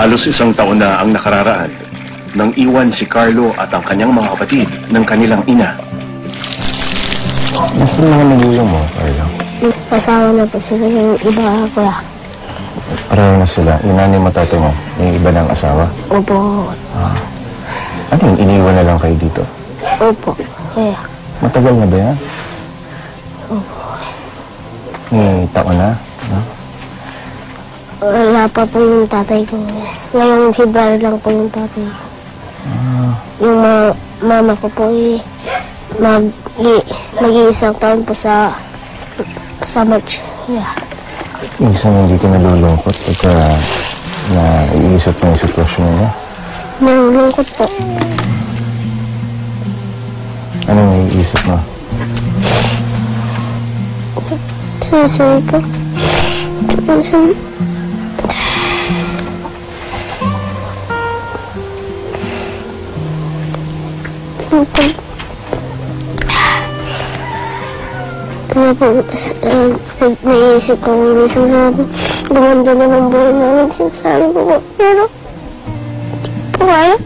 Halos isang taon na ang nakararaan nang iwan si Carlo at ang kanyang mga kapatid ng kanilang ina. Nasaan mga magulang mo, Carlo? Kasama na po sila yung iba kuya. Pareho na sila. Yung nanay mo tatay mo, may iba ng asawa. Opo. Ano yung iniwan na lang kayo dito? Opo. Kuya. Matagal na ba yan? May taon na? Wala pa po yung tatay ko. Ngayong February lang po yung tatay ko. Yung ma- mama ko po eh, mag, mag-iisang taon po sa sa March. Yeah. Minsan hindi ka nalulungkot pagka naiisip mo yung sitwasyon mo. Nalulungkot po. Ano naiisip mo? Sinasabi ko. Minsan, minsan, kaya po, uh, naisip ko, minsan sabi, gumanda na ng buhay namin, sinasabi ko po, pero, hindi po kaya.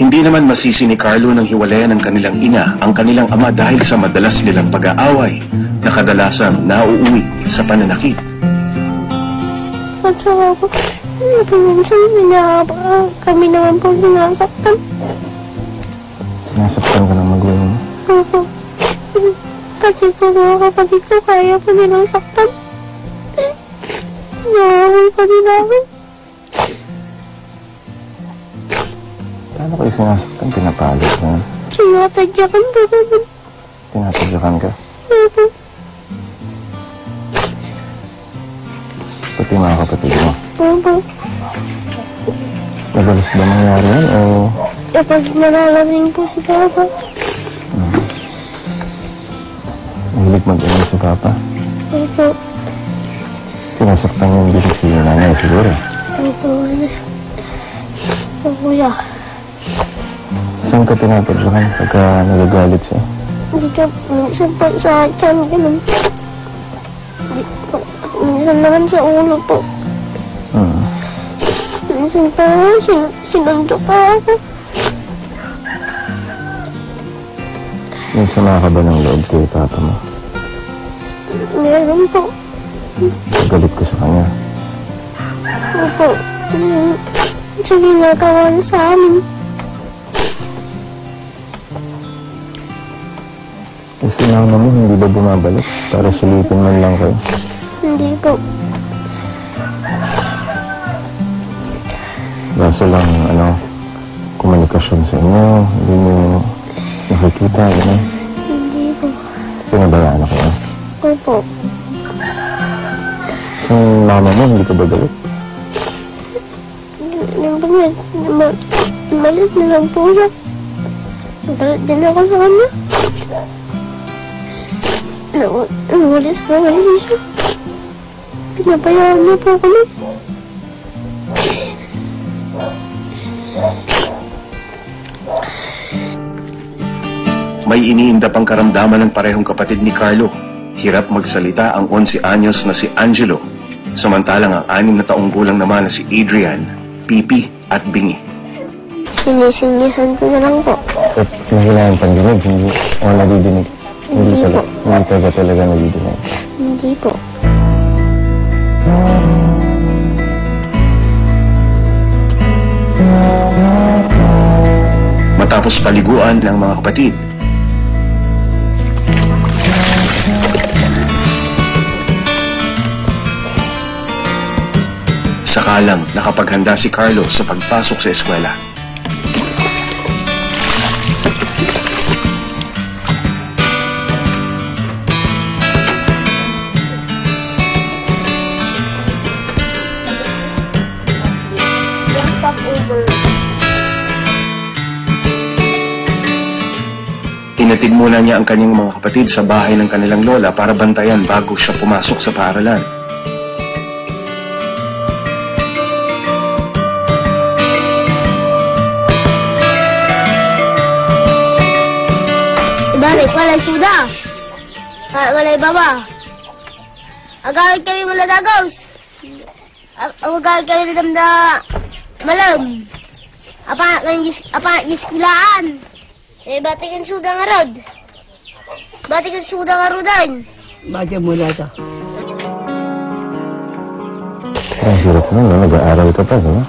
Hindi naman masisi ni Carlo nang hiwalayan ng kanilang ina ang kanilang ama dahil sa madalas nilang pag-aaway na kadalasang nauuwi sa pananakit. At saka po, minsan, minahaba, kami naman po sinasaktan. Sinasaktan ka ng magulang mo? Opo. Kasi po mga kapatid ko, kaya po nilang saktan. Nakaway pa din namin. Paano kayo sinasaktan? Pinapalit na? Sinatadyakan po naman. Tinatadyakan ka? Opo. Pati mga kapatid mo. Madalas ba mangyari yan o Kapag nalalasing po si Papa, mahilig mag-inom si Papa? opo. Sinasaktan yung si nanay siguro. Opo. Opo, kuya. Saan ka tinatadyakan pagka nagagalit siya? Dito, minsan po sa tiyan, ganun. Minsan naman sa ulo po. Hmm. Minsan pa, sin sinuntok pa ako. Sama ka ba ng loob kay Papa mo? Meron po. Galit ko sa kanya. Opo. Mm, Sa ginagawa niya sa amin. Kasi mama mo hindi ba bumabalik para sulitin man lang kayo? Hindi po. Kaso lang, ano, komunikasyon sa inyo, hindi nyo nakikita, gano'n. Hindi po. Pinabayaan ako. Eh. Opo. Sa mama mo, hindi ka ba galit? Yung ba niya, ma- malit na lang po siya. Galit din ako sa kanya. Nawalis po kasi siya. Pinabayaan niya po kami. May iniindap ang karamdaman ng parehong kapatid ni Carlo. Hirap magsalita ang 11 anyos na si Angelo, samantalang ang anim na taong gulang naman na si Adrian, Pipi at Bingi. Sinisinisan ko na lang po. At nahilayan pandinig, hindi, o nadidinig. Hindi, Hindi talaga, po. hindi talaga talaga nadidinig. Hindi po. Matapos paliguan ng mga kapatid, Sakalang nakapaghanda si Carlo sa pagpasok sa eskwela. Inatid muna niya ang kanyang mga kapatid sa bahay ng kanilang lola para bantayan bago siya pumasok sa paaralan. Balik, walay suda. Ah, walay baba. Agawin kami mula dagos. Agawin kami na damda malam. Apa kan jis apa jis kulaan. Eh batikan sudah ngarod. Batikan sudah ngarodan. Baca mula ka. Ang hirap nun, no? Nag-aaral ka pa, di ba?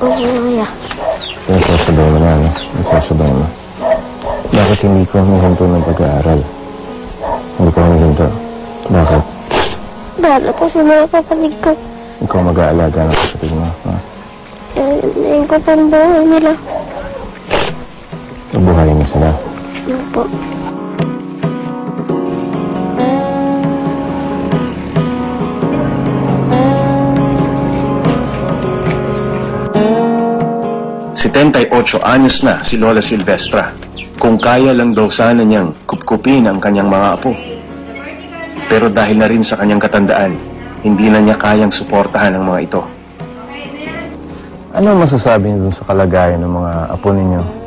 Oo, kuya. Nagsasabay mo na, no? Nagsasabay mo. Bakit hindi ko humihinto ng pag-aaral? Hindi ko humihinto. Bakit? Bahala po sa mga kapatid ko. Ikaw mag-aalaga ng kapatid mo, ha? Eh, Ngayon ko pa ang buhay nila. Mabuhayin mo sila. Ano po? Sitentay-ocho anyos na si Lola Silvestra. Kung kaya lang daw sana niyang kupkupin ang kanyang mga apo. Pero dahil na rin sa kanyang katandaan, hindi na niya kayang suportahan ang mga ito. Ano ang masasabi niyo dun sa kalagayan ng mga apo ninyo?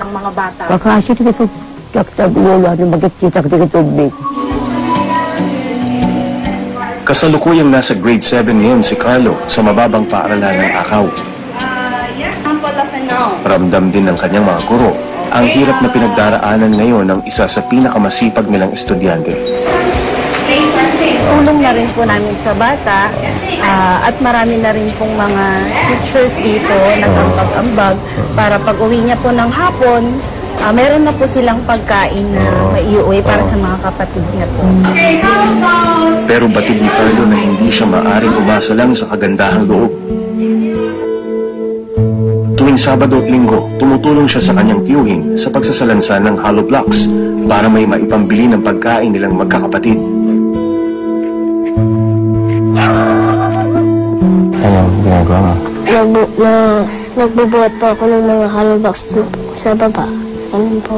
Mga bata. Kakasit ko ito. Taktab wala na magkikita ko tubig. Kasalukuyang nasa grade 7 ngayon si Carlo sa mababang paaralan ng Akaw. Ramdam din ng kanyang mga guro ang hirap na pinagdaraanan ngayon ng isa sa pinakamasipag nilang estudyante. Tulong na rin po namin sa bata ah, at marami na rin pong mga teachers dito nagambag-ambag para pag uwi niya po ng hapon, ah, meron na po silang pagkain na maiuwi para sa mga kapatid niya po. Pero batid ni Carlo na hindi siya maaring umasa lang sa kagandahang loob. Tuwing Sabado at Linggo, tumutulong siya sa kanyang tiyuhin sa pagsasalansan ng hollow blocks para may maipambili ng pagkain nilang magkakapatid. Ano ginagawa mo? Nagbu na, nagbubuhat po ako ng mga hollow sa baba. Ano po?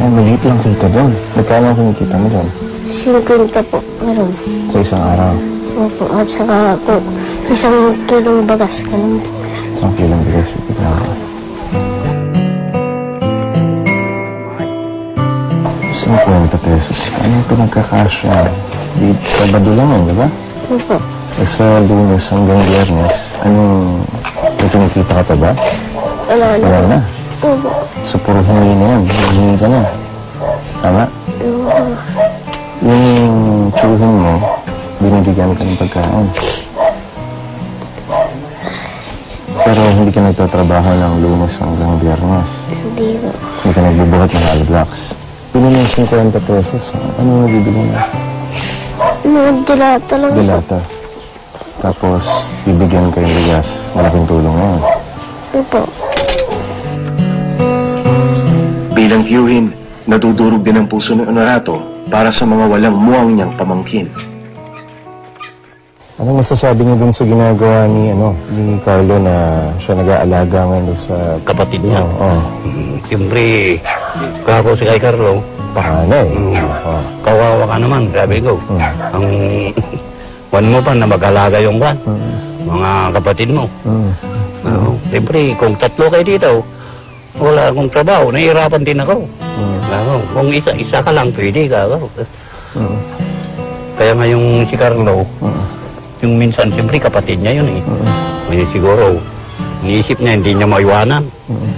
Ay, maliit lang kita doon. Magkano ang kinikita mo doon? 50 po. Meron. Sa isang araw. Opo. At saka po, isang kilong bagas. Ganun po. Isang kilong bigas. Ito na ako. Isang 50 pesos. Ano ito nagkakasya? Di, Sabado lang yun, di ba? Opo. Sa lunes hanggang biyernes, anong may kinikita ka pa ba? Wala na. Wala na. Opo. So, puro hingi na yan. Hingi ka na. Tama? Opo. Yung tsuhin mo, binibigyan ka ng pagkain. Pero hindi ka nagtatrabaho ng lunes hanggang biyernes. Hindi po. Hindi ka nagbubuhat ng all blocks. Pili mo yung 50 pesos. Ano yung nabibili mo? Mga dilata lang. Dilata. Tapos, bibigyan ka yung bigas. Malaking tulong yun. Opo. Bilang tiyuhin, nadudurog din ang puso ni Honorato para sa mga walang muwang niyang pamangkin. Anong masasabi niyo dun sa ginagawa ni, ano, ni Carlo na siya nag-aalaga ngayon dun sa... kapatid niya. Oo. Oh, Mm, Siyempre, kako si kay Carlo, Paano eh. Mm. Oo. kawawa ka naman, sabi ko. Mm. Ang wan mo pa na mag-alaga yung kwan, Mm. mga kapatid mo. Mm. Oo. Siyempre, kung tatlo kayo dito, wala akong trabaho, nahihirapan din ako. Mm. Oo. Kung isa, isa ka lang, pwede ka. Oo. Mm. Kaya nga yung si Carlo, Mm. yung minsan, siyempre kapatid niya yun eh. Mm. Ngayon siguro, iniisip niya, hindi niya maiwanan. Mm.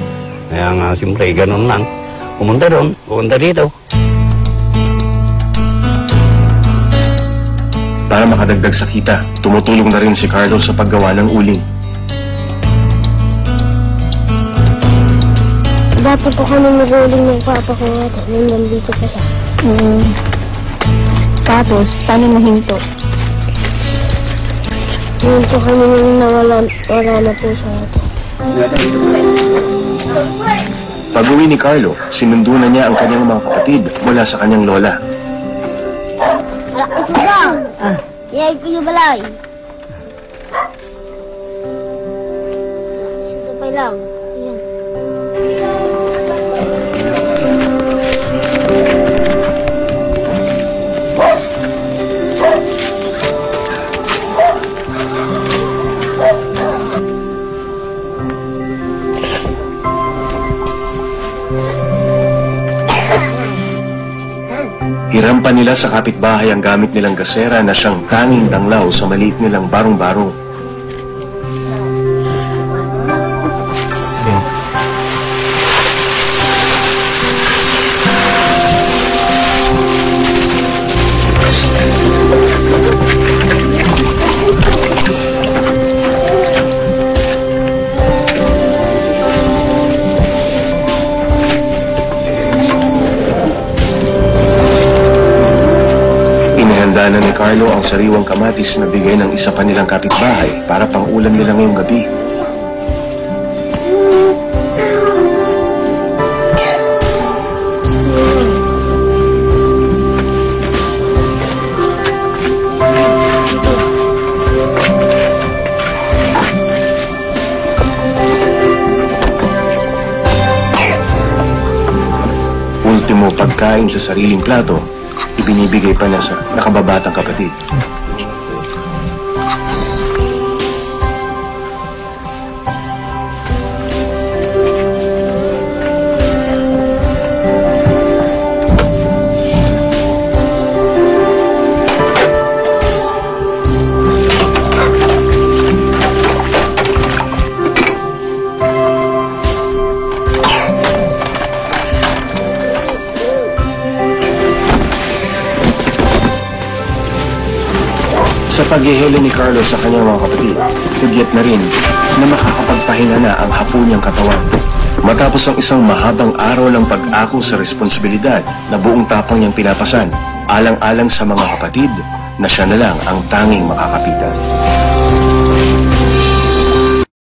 Kaya nga, siyempre, ganun lang. Pumunta doon, pumunta dito. Para makadagdag sa kita, tumutulong na rin si Carlo sa paggawa ng uling. Dati po kami maguling ng papa ko nga. Nung nandito pa siya. Mm. Tapos, paano nahinto? Yun po kami nung nawala, wala na po siya. Pag-uwi ni Carlo, sinundo na niya ang kanyang mga kapatid mula sa kanyang lola. Ah. Iyay ko yung balay. Sito pa lang. Hiram pa nila sa kapitbahay ang gamit nilang gasera na siyang tanging danglaw sa maliit nilang barong-barong. Ang sariwang kamatis na bigay ng isa pa nilang kapitbahay para pang ulam nila ngayong gabi. Ultimo pagkain sa sariling plato, ibinibigay pa niya sa nakababatang kapatid. Sa paghihili ni Carlos sa kanyang mga kapatid, hudyat na rin na makakapagpahinga na ang hapo niyang katawan. Matapos ang isang mahabang araw ng pag-ako sa responsibilidad na buong tapang niyang pinapasan, alang-alang sa mga kapatid na siya na lang ang tanging makakapitan.